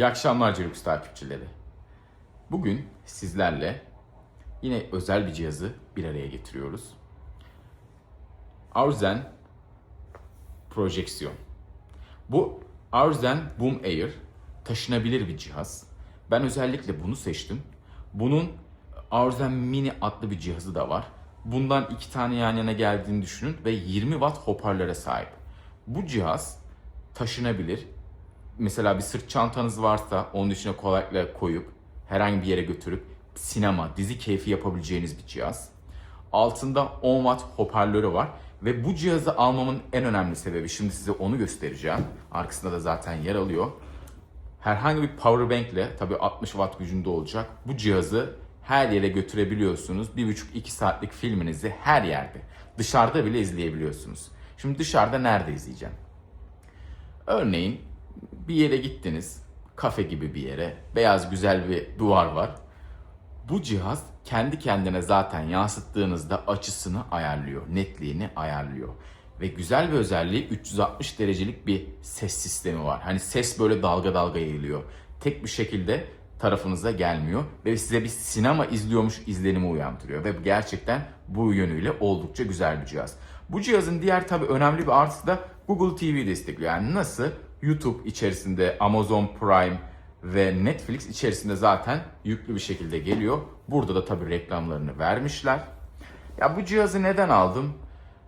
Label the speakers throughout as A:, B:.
A: İyi akşamlar Celux takipçileri. Bugün sizlerle yine özel bir cihazı bir araya getiriyoruz. Arzen Projeksiyon. Bu Arzen Boom Air taşınabilir bir cihaz. Ben özellikle bunu seçtim. Bunun Arzen Mini adlı bir cihazı da var. Bundan iki tane yan yana geldiğini düşünün ve 20 watt hoparlöre sahip. Bu cihaz taşınabilir, mesela bir sırt çantanız varsa onun içine kolaylıkla koyup herhangi bir yere götürüp sinema, dizi keyfi yapabileceğiniz bir cihaz. Altında 10 watt hoparlörü var ve bu cihazı almamın en önemli sebebi şimdi size onu göstereceğim. Arkasında da zaten yer alıyor. Herhangi bir power bank ile tabii 60 watt gücünde olacak. Bu cihazı her yere götürebiliyorsunuz. 1,5-2 saatlik filminizi her yerde. Dışarıda bile izleyebiliyorsunuz. Şimdi dışarıda nerede izleyeceğim? Örneğin bir yere gittiniz, kafe gibi bir yere, beyaz güzel bir duvar var. Bu cihaz kendi kendine zaten yansıttığınızda açısını ayarlıyor, netliğini ayarlıyor. Ve güzel bir özelliği 360 derecelik bir ses sistemi var. Hani ses böyle dalga dalga yayılıyor. Tek bir şekilde tarafınıza gelmiyor ve size bir sinema izliyormuş izlenimi uyandırıyor. Ve gerçekten bu yönüyle oldukça güzel bir cihaz. Bu cihazın diğer tabii önemli bir artısı da Google TV destekliyor. Yani nasıl YouTube içerisinde, Amazon Prime ve Netflix içerisinde zaten yüklü bir şekilde geliyor. Burada da tabii reklamlarını vermişler. Ya bu cihazı neden aldım?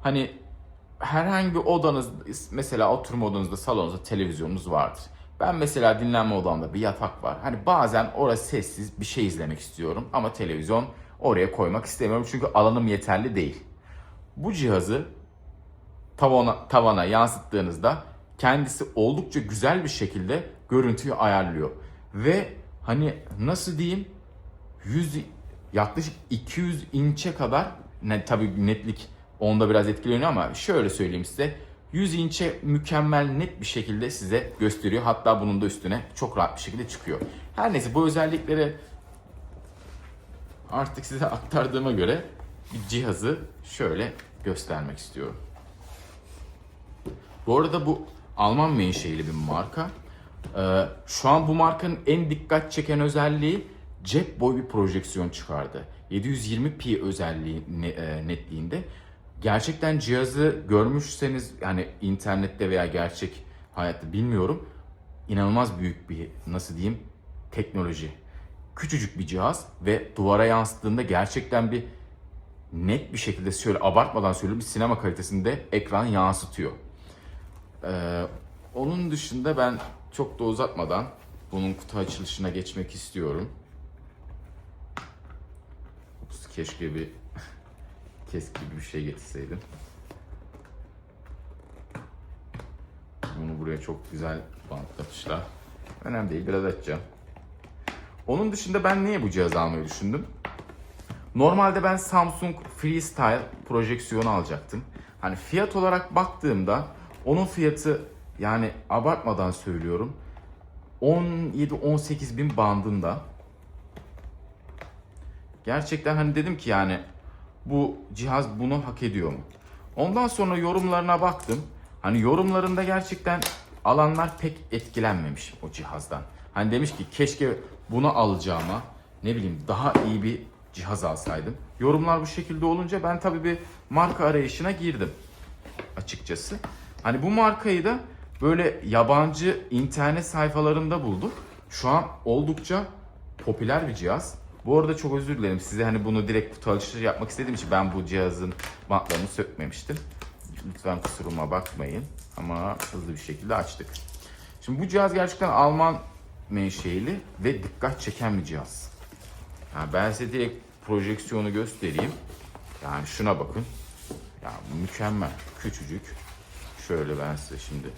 A: Hani herhangi bir odanız, mesela oturma odanızda, salonunuzda televizyonunuz vardır. Ben mesela dinlenme odamda bir yatak var. Hani bazen orası sessiz bir şey izlemek istiyorum ama televizyon oraya koymak istemiyorum çünkü alanım yeterli değil. Bu cihazı tavana, tavana yansıttığınızda kendisi oldukça güzel bir şekilde görüntüyü ayarlıyor. Ve hani nasıl diyeyim 100 yaklaşık 200 inçe kadar ne tabii netlik onda biraz etkileniyor ama şöyle söyleyeyim size 100 inçe mükemmel net bir şekilde size gösteriyor. Hatta bunun da üstüne çok rahat bir şekilde çıkıyor. Her neyse bu özellikleri artık size aktardığıma göre bir cihazı şöyle göstermek istiyorum. Bu arada bu Alman menşeili bir marka. Ee, şu an bu markanın en dikkat çeken özelliği cep boy bir projeksiyon çıkardı. 720p özelliği e, netliğinde. Gerçekten cihazı görmüşseniz yani internette veya gerçek hayatta bilmiyorum. inanılmaz büyük bir nasıl diyeyim teknoloji. Küçücük bir cihaz ve duvara yansıttığında gerçekten bir net bir şekilde şöyle abartmadan söylüyorum bir sinema kalitesinde ekran yansıtıyor. Ee, onun dışında ben çok da uzatmadan bunun kutu açılışına geçmek istiyorum. Ups, keşke bir kesk gibi bir şey getirseydim. Bunu buraya çok güzel bantlamışlar. Önemli değil biraz açacağım. Onun dışında ben niye bu cihazı almayı düşündüm? Normalde ben Samsung Freestyle projeksiyonu alacaktım. Hani fiyat olarak baktığımda onun fiyatı yani abartmadan söylüyorum 17-18 bin bandında. Gerçekten hani dedim ki yani bu cihaz bunu hak ediyor mu? Ondan sonra yorumlarına baktım. Hani yorumlarında gerçekten alanlar pek etkilenmemiş o cihazdan. Hani demiş ki keşke bunu alacağıma ne bileyim daha iyi bir cihaz alsaydım. Yorumlar bu şekilde olunca ben tabii bir marka arayışına girdim açıkçası. Hani bu markayı da böyle yabancı internet sayfalarında buldum. Şu an oldukça popüler bir cihaz. Bu arada çok özür dilerim size hani bunu direkt kutu açılışı yapmak istediğim için ben bu cihazın bantlarını sökmemiştim. Lütfen kusuruma bakmayın ama hızlı bir şekilde açtık. Şimdi bu cihaz gerçekten Alman menşeili ve dikkat çeken bir cihaz. Yani ben size direkt projeksiyonu göstereyim. Yani şuna bakın. Ya mükemmel. Küçücük. Şöyle ben size şimdi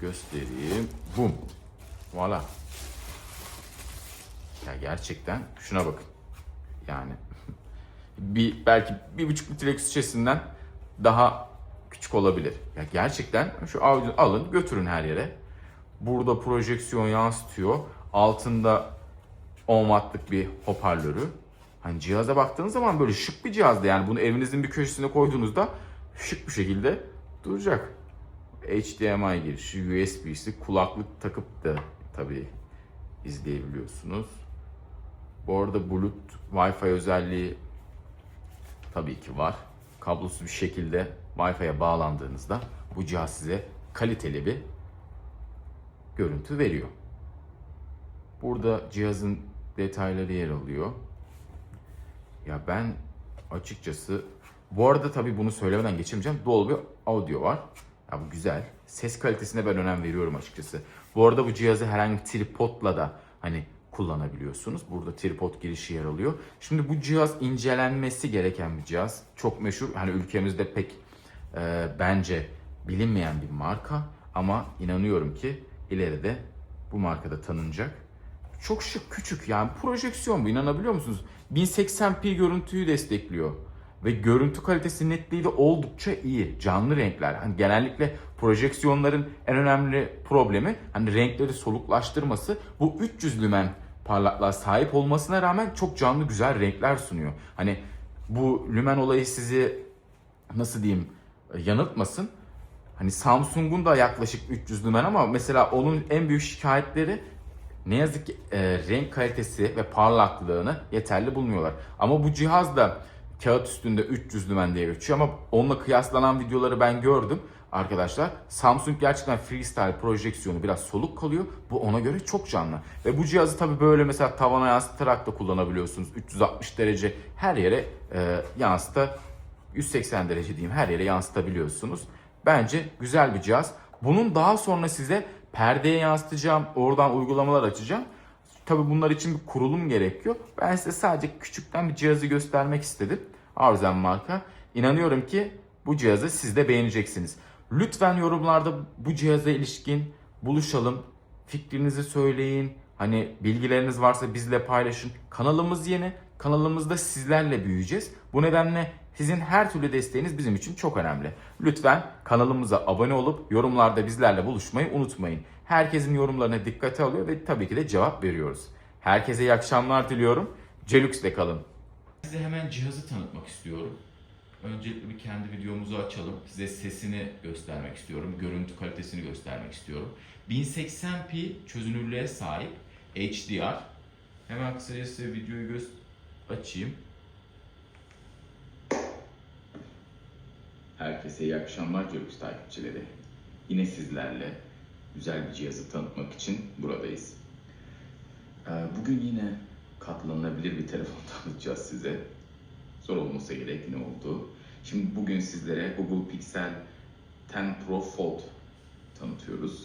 A: göstereyim. Bum. Voila. Ya gerçekten şuna bakın. Yani bir belki bir buçuk litre şişesinden daha küçük olabilir. Ya gerçekten şu alın götürün her yere. Burada projeksiyon yansıtıyor. Altında 10 wattlık bir hoparlörü. Hani cihaza baktığınız zaman böyle şık bir cihazdı. Yani bunu evinizin bir köşesine koyduğunuzda şık bir şekilde duracak. HDMI girişi, USB'si, kulaklık takıp da tabii izleyebiliyorsunuz. Bu arada Bluetooth Wi-Fi özelliği tabii ki var. Kablosuz bir şekilde Wi-Fi'ye bağlandığınızda bu cihaz size kaliteli bir görüntü veriyor. Burada cihazın detayları yer alıyor. Ya ben açıkçası bu arada tabii bunu söylemeden geçemeyeceğim. Dolby Audio var. Ya bu güzel. Ses kalitesine ben önem veriyorum açıkçası. Bu arada bu cihazı herhangi bir tripodla da hani kullanabiliyorsunuz. Burada tripod girişi yer alıyor. Şimdi bu cihaz incelenmesi gereken bir cihaz. Çok meşhur. Hani ülkemizde pek e, bence bilinmeyen bir marka ama inanıyorum ki ileride bu markada tanınacak. Çok şık küçük yani projeksiyon bu inanabiliyor musunuz? 1080p görüntüyü destekliyor. Ve görüntü kalitesi netliği de oldukça iyi. Canlı renkler. Hani genellikle projeksiyonların en önemli problemi hani renkleri soluklaştırması. Bu 300 lümen parlaklığa sahip olmasına rağmen çok canlı güzel renkler sunuyor. Hani bu lümen olayı sizi nasıl diyeyim yanıltmasın. Hani Samsung'un da yaklaşık 300 lümen ama mesela onun en büyük şikayetleri ne yazık ki e, renk kalitesi ve parlaklığını yeterli bulmuyorlar. Ama bu cihaz da kağıt üstünde 300 lümen diye geçiyor ama onunla kıyaslanan videoları ben gördüm arkadaşlar. Samsung gerçekten freestyle projeksiyonu biraz soluk kalıyor. Bu ona göre çok canlı. Ve bu cihazı tabii böyle mesela tavana yansıtarak da kullanabiliyorsunuz. 360 derece her yere e, yansıta 180 derece diyeyim her yere yansıtabiliyorsunuz. Bence güzel bir cihaz. Bunun daha sonra size perdeye yansıtacağım, oradan uygulamalar açacağım. Tabii bunlar için bir kurulum gerekiyor. Ben size sadece küçükten bir cihazı göstermek istedim. Arzen marka. İnanıyorum ki bu cihazı siz de beğeneceksiniz. Lütfen yorumlarda bu cihaza ilişkin buluşalım. Fikrinizi söyleyin. Hani bilgileriniz varsa bizle paylaşın. Kanalımız yeni. Kanalımızda sizlerle büyüyeceğiz. Bu nedenle sizin her türlü desteğiniz bizim için çok önemli. Lütfen kanalımıza abone olup yorumlarda bizlerle buluşmayı unutmayın. Herkesin yorumlarına dikkate alıyor ve tabii ki de cevap veriyoruz. Herkese iyi akşamlar diliyorum. Celux'le kalın. Size hemen cihazı tanıtmak istiyorum. Öncelikle bir kendi videomuzu açalım. Size sesini göstermek istiyorum. Görüntü kalitesini göstermek istiyorum. 1080p çözünürlüğe sahip HDR. Hemen kısaca size videoyu göz açayım. Herkese iyi akşamlar Celux takipçileri. Yine sizlerle güzel bir cihazı tanıtmak için buradayız. Ee, Bugün yine katlanılabilir bir telefon tanıtacağız size. Zor olmasa gerek ne oldu. Şimdi bugün sizlere Google Pixel 10 Pro Fold tanıtıyoruz.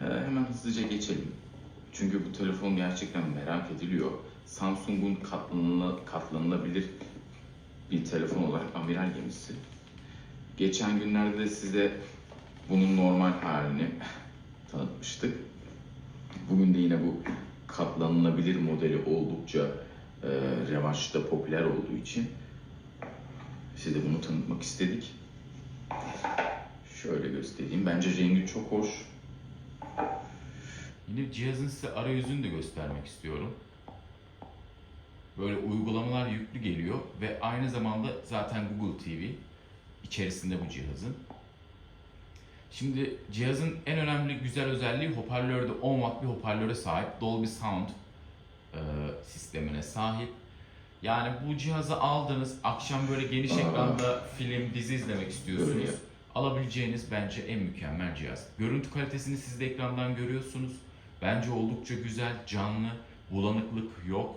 A: Ee, Hemen hızlıca geçelim. Çünkü bu telefon gerçekten merak ediliyor. Samsung'un katlanıla- katlanılabilir bir telefon olarak amiral gemisi. Geçen günlerde de size bunun normal halini tanıtmıştık. Bugün de yine bu katlanılabilir modeli oldukça e, revaçta, popüler olduğu için size bunu tanıtmak istedik. Şöyle göstereyim. Bence rengi çok hoş. Yine cihazın size arayüzünü de göstermek istiyorum. Böyle uygulamalar yüklü geliyor ve aynı zamanda zaten Google TV içerisinde bu cihazın. Şimdi cihazın en önemli güzel özelliği hoparlörde 10 watt bir hoparlöre sahip. Dolby Sound e, sistemine sahip. Yani bu cihazı aldınız, akşam böyle geniş ekranda film, dizi izlemek istiyorsunuz. Alabileceğiniz bence en mükemmel cihaz. Görüntü kalitesini siz de ekrandan görüyorsunuz. Bence oldukça güzel, canlı, bulanıklık yok.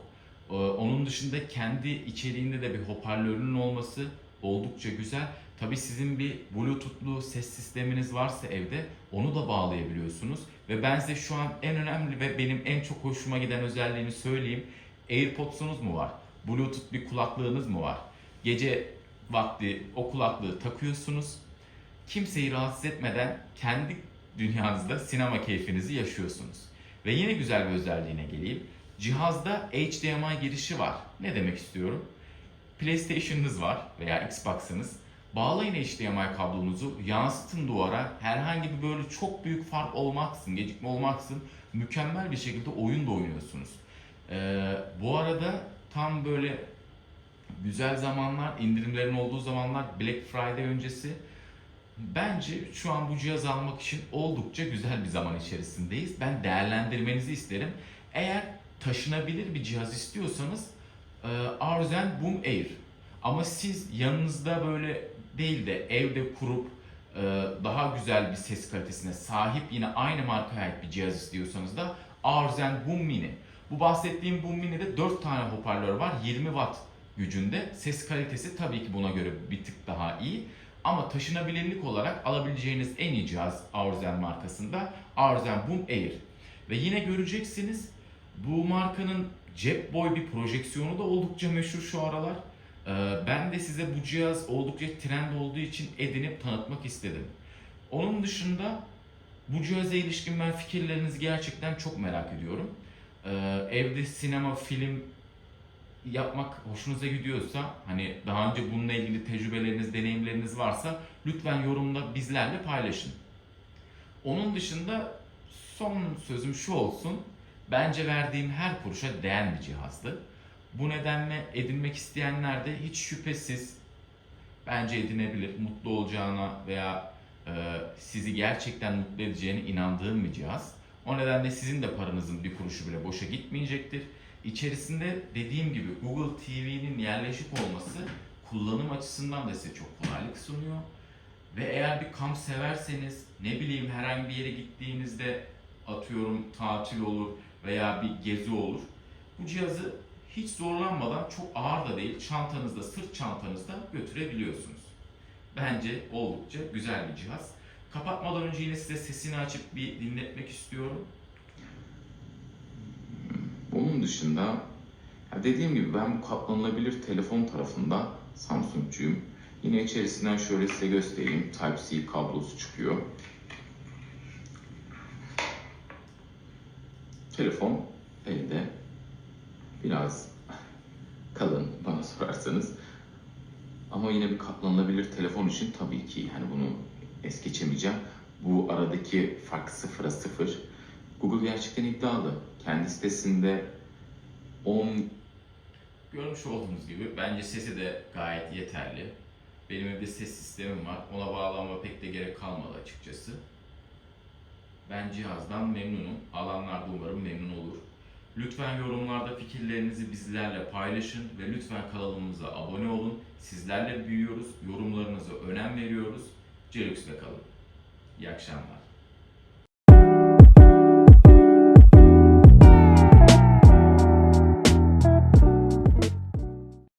A: Ee, Onun dışında kendi içeriğinde de bir hoparlörünün olması oldukça güzel. Tabii sizin bir Bluetooth'lu ses sisteminiz varsa evde onu da bağlayabiliyorsunuz. Ve ben size şu an en önemli ve benim en çok hoşuma giden özelliğini söyleyeyim. AirPods'unuz mu var? Bluetooth bir kulaklığınız mı var? Gece vakti o kulaklığı takıyorsunuz. Kimseyi rahatsız etmeden kendi dünyanızda sinema keyfinizi yaşıyorsunuz. Ve yine güzel bir özelliğine geleyim. Cihazda HDMI girişi var. Ne demek istiyorum? PlayStation'ınız var veya Xbox'ınız. Bağlayın HDMI kablonuzu, yansıtın duvara. Herhangi bir böyle çok büyük fark olmaksın, gecikme olmaksın mükemmel bir şekilde oyun da oynuyorsunuz. Ee, bu arada tam böyle güzel zamanlar, indirimlerin olduğu zamanlar Black Friday öncesi Bence şu an bu cihaz almak için oldukça güzel bir zaman içerisindeyiz. Ben değerlendirmenizi isterim. Eğer taşınabilir bir cihaz istiyorsanız e, Arzen Boom Air. Ama siz yanınızda böyle değil de evde kurup e, daha güzel bir ses kalitesine sahip yine aynı markaya ait bir cihaz istiyorsanız da Arzen Boom Mini. Bu bahsettiğim Boom Mini'de 4 tane hoparlör var 20 watt gücünde. Ses kalitesi tabii ki buna göre bir tık daha iyi. Ama taşınabilirlik olarak alabileceğiniz en iyi cihaz Arzen markasında Arzen Boom Air. Ve yine göreceksiniz bu markanın cep boy bir projeksiyonu da oldukça meşhur şu aralar. Ee, Ben de size bu cihaz oldukça trend olduğu için edinip tanıtmak istedim. Onun dışında bu cihaza ilişkin ben fikirlerinizi gerçekten çok merak ediyorum. Ee, Evde sinema, film yapmak hoşunuza gidiyorsa hani daha önce bununla ilgili tecrübeleriniz, deneyimleriniz varsa lütfen yorumda bizlerle paylaşın. Onun dışında son sözüm şu olsun. Bence verdiğim her kuruşa değen bir cihazdı. Bu nedenle edinmek isteyenler de hiç şüphesiz bence edinebilir. Mutlu olacağına veya e, sizi gerçekten mutlu edeceğine inandığım bir cihaz. O nedenle sizin de paranızın bir kuruşu bile boşa gitmeyecektir. İçerisinde dediğim gibi Google TV'nin yerleşik olması kullanım açısından da size çok kolaylık sunuyor. Ve eğer bir kamp severseniz ne bileyim herhangi bir yere gittiğinizde atıyorum tatil olur veya bir gezi olur. Bu cihazı hiç zorlanmadan çok ağır da değil çantanızda sırt çantanızda götürebiliyorsunuz. Bence oldukça güzel bir cihaz. Kapatmadan önce yine size sesini açıp bir dinletmek istiyorum. Onun dışında ya dediğim gibi ben bu katlanılabilir telefon tarafında Samsung'cuyum. Yine içerisinden şöyle size göstereyim. Type-C kablosu çıkıyor. Telefon elde. Biraz kalın bana sorarsanız. Ama yine bir katlanılabilir telefon için tabii ki hani bunu es geçemeyeceğim. Bu aradaki fark sıfıra sıfır. Google gerçekten iddialı. Kendi sitesinde 10 Görmüş olduğunuz gibi bence sesi de gayet yeterli. Benim evde ses sistemim var. Ona bağlanma pek de gerek kalmadı açıkçası. Ben cihazdan memnunum. Alanlar da umarım memnun olur. Lütfen yorumlarda fikirlerinizi bizlerle paylaşın ve lütfen kanalımıza abone olun. Sizlerle büyüyoruz. Yorumlarınıza önem veriyoruz. Celux'le kalın. İyi akşamlar.